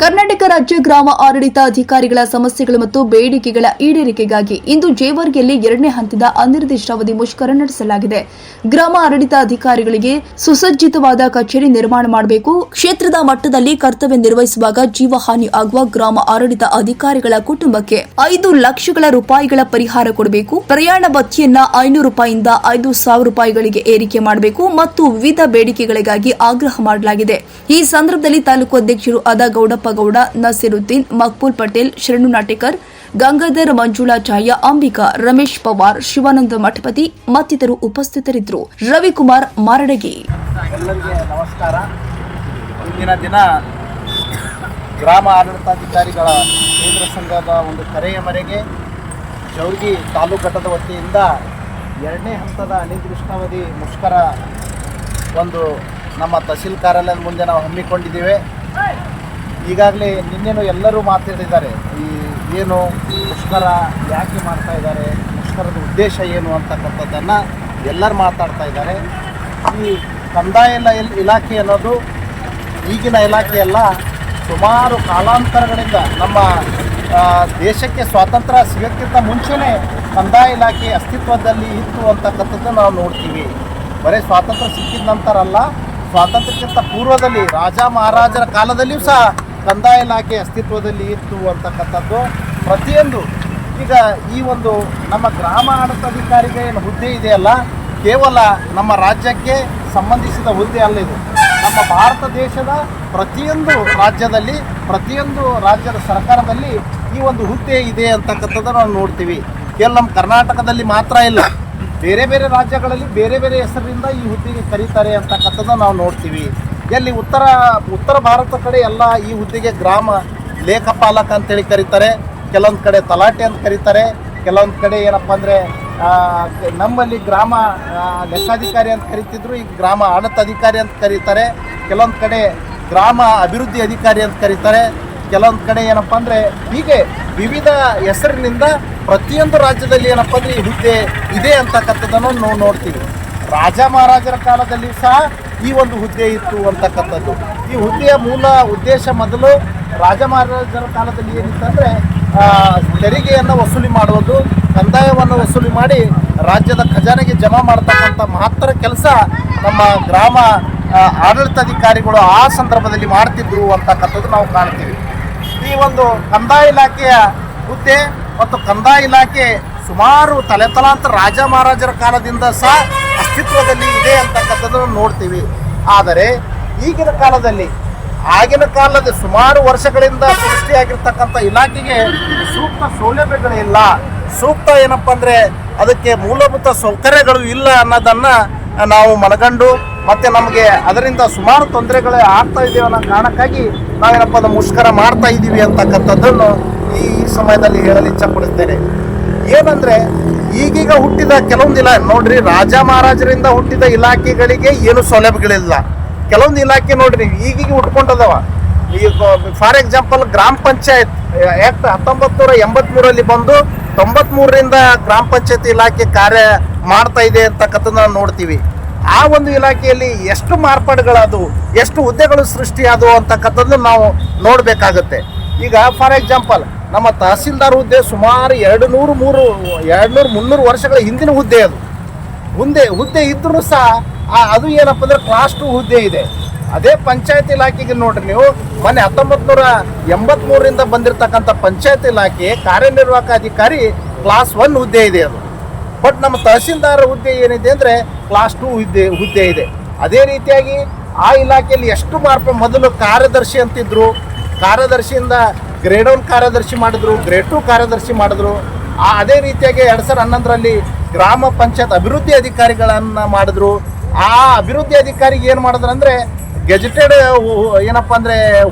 ಕರ್ನಾಟಕ ರಾಜ್ಯ ಗ್ರಾಮ ಆಡಳಿತ ಅಧಿಕಾರಿಗಳ ಸಮಸ್ಯೆಗಳು ಮತ್ತು ಬೇಡಿಕೆಗಳ ಈಡೇರಿಕೆಗಾಗಿ ಇಂದು ಜೇವರ್ಗಿಯಲ್ಲಿ ಎರಡನೇ ಹಂತದ ಅನಿರ್ದಿಷ್ಟಾವಧಿ ಮುಷ್ಕರ ನಡೆಸಲಾಗಿದೆ. ಗ್ರಾಮ ಆಡಳಿತ ಅಧಿಕಾರಿಗಳಿಗೆ ಸುಸಜ್ಜಿತವಾದ ಕಚೇರಿ ನಿರ್ಮಾಣ ಮಾಡಬೇಕು. ಕ್ಷೇತ್ರದ ಮಟ್ಟದಲ್ಲಿ ಕರ್ತವ್ಯ ನಿರ್ವಹಿಸುವಾಗ ಜೀವಹಾನಿ ಆಗುವ ಗ್ರಾಮ ಆಡಳಿತ ಅಧಿಕಾರಿಗಳ ಕುಟುಂಬಕ್ಕೆ ಐದು ಲಕ್ಷಗಳ ರೂಪಾಯಿಗಳ ಪರಿಹಾರ ಕೊಡಬೇಕು. ಪ್ರಯಾಣ ಭತ್ಯೆಯನ್ನ ಐನೂರು ರೂಪಾಯಿಯಿಂದ ಐದು ಸಾವಿರ ರೂಪಾಯಿಗಳಿಗೆ ಏರಿಕೆ ಮಾಡಬೇಕು ಮತ್ತು ವಿವಿಧ ಬೇಡಿಕೆಗಳಿಗಾಗಿ ಆಗ್ರಹ ಮಾಡಲಾಗಿದೆ. ಈ ಸಂದರ್ಭದಲ್ಲಿ ತಾಲೂಕು ಅಧ್ಯಕ್ಷರು ಆದ ಗೌಡಪ್ಪ ಗೌಡ ನಸೀರುದ್ದೀನ್, ಮಕ್ಬೂಲ್ ಪಟೇಲ್, ಶರಣು ನಾಟೇಕರ್, ಗಂಗಾಧರ್ ಮಂಜುಳಾ ಅಂಬಿಕಾ, ರಮೇಶ್ ಪವಾರ್, ಶಿವಾನಂದ ಮಠಪತಿ ಮತ್ತಿತರು ಉಪಸ್ಥಿತರಿದ್ದರು. ರವಿಕುಮಾರ್ ಮಾರಡಗಿ. ನಮಸ್ಕಾರ. ಇಂದಿನ ದಿನ ಗ್ರಾಮ ಆಡಳಿತಾಧಿಕಾರಿಗಳ ಕೇಂದ್ರ ಸಂಘದ ಒಂದು ಕರೆಯ ಮೇರೆಗೆ ಜೌರ್ಗಿ ತಾಲೂಕು ಘಟದ ವತಿಯಿಂದ ಎರಡನೇ ಹಂತದ ಅನಿರ್ದಿಷ್ಟಾವಧಿ ಮುಷ್ಕರ ಒಂದು ನಮ್ಮ ತಹಸೀಲ್ ಕಾರ್ಯಾಲಯದ ಮುಂದೆ ನಾವು ಹಮ್ಮಿಕೊಂಡಿದ್ದೇವೆ. ಈಗಾಗಲೇ ನಿನ್ನೆನೂ ಎಲ್ಲರೂ ಮಾತಾಡಿದ್ದಾರೆ ಈ ಏನು ಮುಷ್ಕರ ಯಾಕೆ ಮಾಡ್ತಾ ಇದ್ದಾರೆ, ಮುಷ್ಕರದ ಉದ್ದೇಶ ಏನು ಅಂತಕ್ಕಂಥದ್ದನ್ನು ಎಲ್ಲರೂ ಮಾತಾಡ್ತಾ ಇದ್ದಾರೆ. ಈ ಕಂದಾಯ ಇಲ- ಇಲಾಖೆ ಅನ್ನೋದು ಈಗಿನ ಇಲಾಖೆಯಲ್ಲ ಸುಮಾರು ಕಾಲಾಂತರಗಳಿಂದ ನಮ್ಮ ದೇಶಕ್ಕೆ ಸ್ವಾತಂತ್ರ್ಯ ಸಿಗೋಕ್ಕಿಂತ ಮುಂಚೆನೇ ಕಂದಾಯ ಇಲಾಖೆ ಅಸ್ತಿತ್ವದಲ್ಲಿ ಇತ್ತು ಅಂತಕ್ಕಂಥದ್ದು ನಾವು ನೋಡ್ತೀವಿ. ಬರೀ ಸ್ವಾತಂತ್ರ್ಯ ಸಿಕ್ಕಿದ ನಂತರ ಅಲ್ಲ, ಸ್ವಾತಂತ್ರ್ಯಕ್ಕಿಂತ ಪೂರ್ವದಲ್ಲಿ ರಾಜ ಮಹಾರಾಜರ ಕಾಲದಲ್ಲಿಯೂ ಸಹ ಕಂದಾಯ ಇಲಾಖೆ ಅಸ್ತಿತ್ವದಲ್ಲಿ ಇತ್ತು ಅಂತಕ್ಕಂಥದ್ದು. ಪ್ರತಿಯೊಂದು ಈಗ ಈ ಒಂದು ನಮ್ಮ ಗ್ರಾಮ ಆಡಳಿತಾಧಿಕಾರಿಗೆ ಏನು ಹುದ್ದೆ ಇದೆಯಲ್ಲ, ಕೇವಲ ನಮ್ಮ ರಾಜ್ಯಕ್ಕೆ ಸಂಬಂಧಿಸಿದ ಹುದ್ದೆ ಅಲ್ಲ ಇದು. ನಮ್ಮ ಭಾರತ ದೇಶದ ಪ್ರತಿಯೊಂದು ರಾಜ್ಯದಲ್ಲಿ, ಪ್ರತಿಯೊಂದು ರಾಜ್ಯದ ಸರ್ಕಾರದಲ್ಲಿ ಈ ಒಂದು ಹುದ್ದೆ ಇದೆ ಅಂತಕ್ಕಂಥದ್ದು ನಾವು ನೋಡ್ತೀವಿ. ಕೇವಲ ನಮ್ಮ ಕರ್ನಾಟಕದಲ್ಲಿ ಮಾತ್ರ ಇಲ್ಲ. ಬೇರೆ ಬೇರೆ ರಾಜ್ಯಗಳಲ್ಲಿ ಬೇರೆ ಬೇರೆ ಹೆಸರಿನಿಂದ ಈ ಹುದ್ದೆಗೆ ಕರೀತಾರೆ ಅಂತಕ್ಕಂಥದ್ದು ನಾವು ನೋಡ್ತೀವಿ. ಎಲ್ಲಿ ಉತ್ತರ ಉತ್ತರ ಭಾರತ ಕಡೆ ಎಲ್ಲ ಈ ಹುದ್ದೆಗೆ ಗ್ರಾಮ ಲೇಖಪಾಲಕ ಅಂತೇಳಿ ಕರೀತಾರೆ, ಕೆಲವೊಂದು ಕಡೆ ತಲಾಟೆ ಅಂತ ಕರೀತಾರೆ, ಕೆಲವೊಂದು ಕಡೆ ಏನಪ್ಪ ಅಂದರೆ ನಮ್ಮಲ್ಲಿ ಗ್ರಾಮ ಲೆಕ್ಕಾಧಿಕಾರಿ ಅಂತ ಕರಿತಿದ್ರು, ಈಗ ಗ್ರಾಮ ಆಡಳಿತಾಧಿಕಾರಿ ಅಂತ ಕರೀತಾರೆ, ಕೆಲವೊಂದು ಕಡೆ ಗ್ರಾಮ ಅಭಿವೃದ್ಧಿ ಅಧಿಕಾರಿ ಅಂತ ಕರೀತಾರೆ, ಕೆಲವೊಂದು ಕಡೆ ಏನಪ್ಪ ಅಂದರೆ ಹೀಗೆ ವಿವಿಧ ಹೆಸರಿನಿಂದ ಪ್ರತಿಯೊಂದು ರಾಜ್ಯದಲ್ಲಿ ಏನಪ್ಪ ಅಂದರೆ ಈ ಹುದ್ದೆ ಇದೆ ಅಂತಕ್ಕಂಥದ್ದನ್ನು ನಾವು ನೋಡ್ತೀವಿ. ರಾಜ ಮಹಾರಾಜರ ಕಾಲದಲ್ಲಿ ಸಹ ಈ ಒಂದು ಹುದ್ದೆ ಇತ್ತು ಅಂತಕ್ಕಂಥದ್ದು. ಈ ಹುದ್ದೆಯ ಮೂಲ ಉದ್ದೇಶ ಮೊದಲು ರಾಜ ಮಹಾರಾಜರ ಕಾಲದಲ್ಲಿ ಏನಿತ್ತಂದರೆ ತೆರಿಗೆಯನ್ನು ವಸೂಲಿ ಮಾಡುವುದು, ಕಂದಾಯವನ್ನು ವಸೂಲಿ ಮಾಡಿ ರಾಜ್ಯದ ಖಜಾನೆಗೆ ಜಮಾ ಮಾಡ್ತಕ್ಕಂಥ ಮಹತ್ತರ ಕೆಲಸ ನಮ್ಮ ಗ್ರಾಮ ಆಡಳಿತಾಧಿಕಾರಿಗಳು ಆ ಸಂದರ್ಭದಲ್ಲಿ ಮಾಡ್ತಿದ್ರು ಅಂತಕ್ಕಂಥದ್ದು ನಾವು ಕಾಣ್ತೀವಿ. ಈ ಒಂದು ಕಂದಾಯ ಇಲಾಖೆಯ ಹುದ್ದೆ ಮತ್ತು ಕಂದಾಯ ಇಲಾಖೆ ಸುಮಾರು ತಲೆತಲಾಂತರ ರಾಜ ಮಹಾರಾಜರ ಕಾಲದಿಂದ ಸಹ ಅಸ್ತಿತ್ವದಲ್ಲಿ ಇದೆ ಅಂತಕ್ಕಂಥದ್ದನ್ನು ನೋಡ್ತೀವಿ. ಆದರೆ ಈಗಿನ ಕಾಲದಲ್ಲಿ, ಆಗಿನ ಕಾಲದ ಸುಮಾರು ವರ್ಷಗಳಿಂದ ಸೃಷ್ಟಿಯಾಗಿರ್ತಕ್ಕಂಥ ಇಲಾಖೆಗೆ ಸೂಕ್ತ ಸೌಲಭ್ಯಗಳಿಲ್ಲ ಸೂಕ್ತ ಏನಪ್ಪ ಅಂದರೆ ಅದಕ್ಕೆ ಮೂಲಭೂತ ಸೌಕರ್ಯಗಳು ಇಲ್ಲ ಅನ್ನೋದನ್ನು ನಾವು ಮನಗಂಡು ಮತ್ತು ನಮಗೆ ಅದರಿಂದ ಸುಮಾರು ತೊಂದರೆಗಳೇ ಆಗ್ತಾ ಇದ್ದೀವಿ ಅನ್ನೋ ಕಾರಣಕ್ಕಾಗಿ ನಾವೇನಪ್ಪ ಮುಷ್ಕರ ಮಾಡ್ತಾ ಇದ್ದೀವಿ ಅಂತಕ್ಕಂಥದ್ದನ್ನು ಈ ಸಮಯದಲ್ಲಿ ಹೇಳಲು ಇಚ್ಛಪಡಿಸ್ತೇನೆ ಏನಂದ್ರೆ ಈಗೀಗ ಹುಟ್ಟಿದ ಕೆಲವೊಂದು ಇಲಾ ನೋಡ್ರಿ ರಾಜ ಮಹಾರಾಜರಿಂದ ಹುಟ್ಟಿದ ಇಲಾಖೆಗಳಿಗೆ ಏನು ಸೌಲಭ್ಯಗಳಿಲ್ಲ. ಕೆಲವೊಂದು ಇಲಾಖೆ ನೋಡ್ರಿ ಈಗೀಗ ಹುಟ್ಕೊಂಡದವ ಈಗ ಫಾರ್ ಎಕ್ಸಾಂಪಲ್ ಗ್ರಾಮ ಪಂಚಾಯತ್ ಆಕ್ಟ್ ಹತ್ತೊಂಬತ್ತು ನೂರ ಎಂಬತ್ಮೂರಲ್ಲಿ ಬಂದು ತೊಂಬತ್ಮೂರರಿಂದ ಗ್ರಾಮ ಪಂಚಾಯತ್ ಇಲಾಖೆ ಕಾರ್ಯ ಮಾಡ್ತಾ ಇದೆ ಅಂತಕ್ಕಂಥದ್ದು ನಾವು ನೋಡ್ತೀವಿ. ಆ ಒಂದು ಇಲಾಖೆಯಲ್ಲಿ ಎಷ್ಟು ಮಾರ್ಪಾಡುಗಳಾದವು, ಎಷ್ಟು ಹುದ್ದೆಗಳು ಸೃಷ್ಟಿಯಾದವು ಅಂತಕ್ಕಂಥದ್ದು ನಾವು ನೋಡಬೇಕಾಗುತ್ತೆ. ಈಗ ಫಾರ್ ಎಕ್ಸಾಂಪಲ್ ನಮ್ಮ ತಹಸೀಲ್ದಾರ್ ಹುದ್ದೆ ಸುಮಾರು ಎರಡು ನೂರು ಮೂರು, ಎರಡು ನೂರು ಮುನ್ನೂರು ವರ್ಷಗಳ ಹಿಂದಿನ ಹುದ್ದೆ ಅದು. ಹುದ್ದೆ ಹುದ್ದೆ ಇದ್ರೂ ಸಹ ಅದು ಏನಪ್ಪ ಅಂದ್ರೆ ಕ್ಲಾಸ್ ಟು ಹುದ್ದೆ ಇದೆ. ಅದೇ ಪಂಚಾಯತ್ ಇಲಾಖೆಗೆ ನೋಡ್ರಿ ನೀವು, ಮೊನ್ನೆ ಹತ್ತೊಂಬತ್ತು ನೂರ ಎಂಬತ್ಮೂರರಿಂದ ಬಂದಿರತಕ್ಕಂಥ ಪಂಚಾಯತ್ ಇಲಾಖೆ ಕಾರ್ಯನಿರ್ವಾಹಕ ಅಧಿಕಾರಿ ಕ್ಲಾಸ್ ಒನ್ ಹುದ್ದೆ ಇದೆ ಅದು. ಬಟ್ ನಮ್ಮ ತಹಸೀಲ್ದಾರ್ ಹುದ್ದೆ ಏನಿದೆ ಅಂದರೆ ಕ್ಲಾಸ್ ಟು ಹುದ್ದೆ ಹುದ್ದೆ ಇದೆ. ಅದೇ ರೀತಿಯಾಗಿ ಆ ಇಲಾಖೆಯಲ್ಲಿ ಎಷ್ಟು ಮಾರ್ಪ ಮೊದಲು ಕಾರ್ಯದರ್ಶಿ ಅಂತಿದ್ರು, ಕಾರ್ಯದರ್ಶಿಯಿಂದ ಗ್ರೇಡ್ ಒನ್ ಕಾರ್ಯದರ್ಶಿ ಮಾಡಿದ್ರು ಗ್ರೇಡ್ ಟು ಕಾರ್ಯದರ್ಶಿ ಮಾಡಿದ್ರು. ಅದೇ ರೀತಿಯಾಗಿ ಎರಡು ಸಾವಿರದ ಹನ್ನೊಂದರಲ್ಲಿ ಗ್ರಾಮ ಪಂಚಾಯತ್ ಅಭಿವೃದ್ಧಿ ಅಧಿಕಾರಿಗಳನ್ನು ಮಾಡಿದ್ರು. ಆ ಅಭಿವೃದ್ಧಿ ಅಧಿಕಾರಿಗೆ ಏನು ಮಾಡಿದ್ರು ಅಂದರೆ ಗೆಜೆಟೆಡ್ ಏನಪ್ಪ ಅಂದರೆ